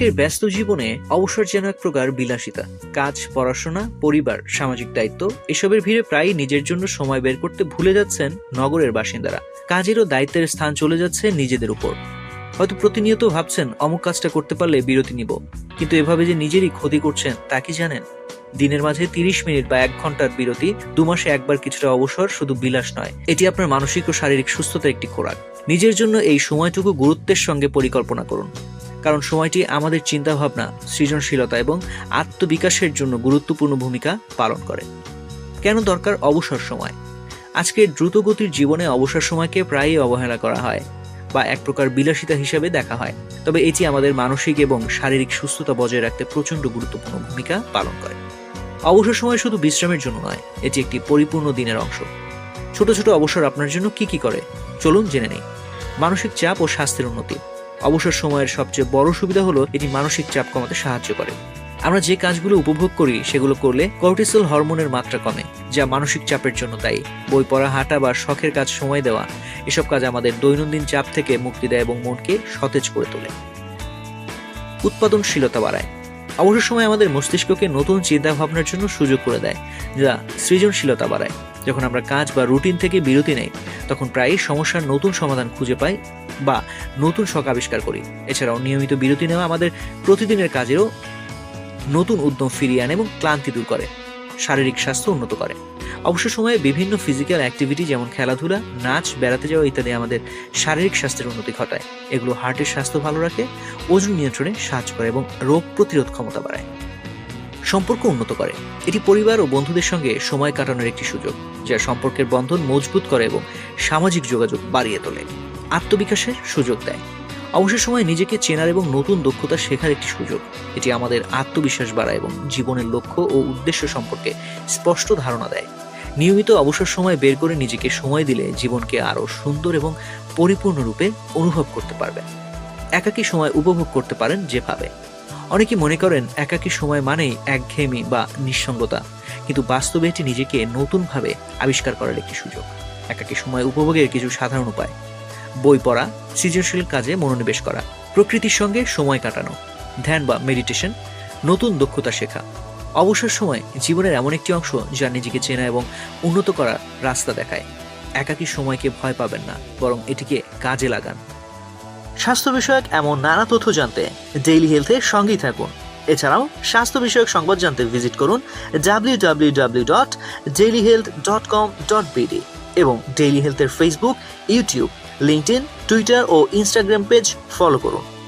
আজকের ব্যস্ত জীবনে অবসর যেন এক প্রকার বিলাসিতা। কাজ, পড়াশোনা, পরিবার, সামাজিক দায়িত্ব, এসবের ভিড়ে প্রায়ই নিজের জন্য সময় বের করতে ভুলে যাচ্ছেন নগরের বাসিন্দারা। কাজেরও দায়িত্বের স্থান চলে যাচ্ছে নিজেদের উপর। হয়তো প্রতিনিয়ত ভাবছেন, অমুক কাজটা করতে পারলে বিরতি নিব। কিন্তু এভাবে যে নিজেরই ক্ষতি করছেন, তা কি জানেন? দিনের মাঝে তিরিশ মিনিট বা এক ঘণ্টার বিরতি, দু মাসে একবার কিছুটা অবসর শুধু বিলাস নয়, এটি আপনার মানসিক ও শারীরিক সুস্থতার একটি খোরাক। নিজের জন্য এই সময়টুকু গুরুত্বের সঙ্গে পরিকল্পনা করুন। কারণ সময়টি আমাদের চিন্তাভাবনা, সৃজনশীলতা এবং আত্মবিকাশের জন্য গুরুত্বপূর্ণ ভূমিকা পালন করে। কেন দরকার অবসর সময়? আজকের দ্রুতগতির জীবনে অবসর সময়কে প্রায়ই অবহেলা করা হয় বা এক প্রকার বিলাসিতা হিসেবে দেখা হয়। তবে এটি আমাদের মানসিক এবং শারীরিক সুস্থতা বজায় রাখতে প্রচণ্ড গুরুত্বপূর্ণ ভূমিকা পালন করে। অবসর সময় শুধু বিশ্রামের জন্য নয়, এটি একটি পরিপূর্ণ দিনের অংশ। ছোট ছোট অবসর আপনার জন্য কি কি করে? চলুন জেনে নেই। মানসিক চাপ ও স্বাস্থ্যের উন্নতি। অবসর সময়ের সবচেয়ে বড় সুবিধা হলো এটি মানসিক চাপ কমাতে সাহায্য করে। আমরা যে কাজগুলো উপভোগ করি, সেগুলো করলে কর্টিসল হরমোনের মাত্রা কমে, যা মানসিক চাপের জন্য দায়ী। বই পড়া, হাঁটা বা শখের কাজ সময় দেওয়া, এসব কাজ আমাদের দৈনন্দিন চাপ থেকে মুক্তি দেয় এবং মনকে সতেজ করে তোলে। উৎপাদনশীলতা বাড়ায়। অবসর সময় আমাদের মস্তিষ্ককে নতুন চিন্তা ভাবনার জন্য সুযোগ করে দেয়, যা সৃজনশীলতা বাড়ায়। যখন আমরা কাজ বা রুটিন থেকে বিরতি নেই, তখন প্রায়ই সমস্যার নতুন সমাধান খুঁজে পাই বা নতুন শখ আবিষ্কার করি। এছাড়াও নিয়মিত বিরতি নেওয়া আমাদের প্রতিদিনের কাজেরও নতুন উদ্যম ফিরিয়ে আনে এবং ক্লান্তি দূর করে। শারীরিক স্বাস্থ্য উন্নত করে। অবসর সময়ে বিভিন্ন ফিজিক্যাল অ্যাক্টিভিটি যেমন খেলাধুলা, নাচ, বেড়াতে যাওয়া ইত্যাদি আমাদের শারীরিক স্বাস্থ্যের উন্নতি ঘটায়। এগুলো হার্টের স্বাস্থ্য ভালো রাখে, ওজন নিয়ন্ত্রণে সাহায্য করে এবং রোগ প্রতিরোধ ক্ষমতা বাড়ায়। সম্পর্ক উন্নত করে। এটি পরিবার ও বন্ধুদের সঙ্গে সময় কাটানোর একটি সুযোগ, যা সম্পর্কের বন্ধন মজবুত করে এবং সামাজিক যোগাযোগ বাড়িয়ে তোলে। আত্মবিকাশের সুযোগ দেয়। অবসর সময় নিজেকে চেনার এবং নতুন দক্ষতা শেখার একটি সুযোগ। এটি আমাদের আত্মবিশ্বাস বাড়ায় এবং জীবনের লক্ষ্য ও উদ্দেশ্য সম্পর্কে স্পষ্ট ধারণা দেয়। নিয়মিত অবসর সময় বের করে নিজেকে সময় দিলে জীবনকে আরও সুন্দর এবং পরিপূর্ণরূপে অনুভব করতে পারবেন। একাকী সময় উপভোগ করতে পারেন যেভাবে। অনেকে মনে করেন একাকী সময় মানেই একঘেয়েমি বা নিঃসঙ্গতা, কিন্তু বাস্তবে এটি নিজেকে নতুনভাবে আবিষ্কার করার একটি সুযোগ। একাকী সময় উপভোগের কিছু সাধারণ উপায়। বই পড়া, সৃজনশীল কাজে মনোনিবেশ করা, প্রকৃতির সঙ্গে সময় কাটানো, ধ্যান বা মেডিটেশন নতুন দক্ষতা শেখা। অবসর সময় জীবনের এমন একটি অংশ যা নিজেকে চেনা এবং উন্নত করার রাস্তা দেখায়। একাকী সময়কে ভয় পাবেন না, বরং এটিকে কাজে লাগান। স্বাস্থ্য বিষয়ক এমন নানা তথ্য জানতে ডেইলি হেলথের সঙ্গেই থাকুন। এছাড়াও স্বাস্থ্য বিষয়ক সংবাদ জানতে ভিজিট করুন ডাব্লিউ এবং ডেইলি হেলথের ফেসবুক ইউটিউব লিঙ্কডইন টুইটার ও ইনস্টাগ্রাম পেজ ফলো করুন।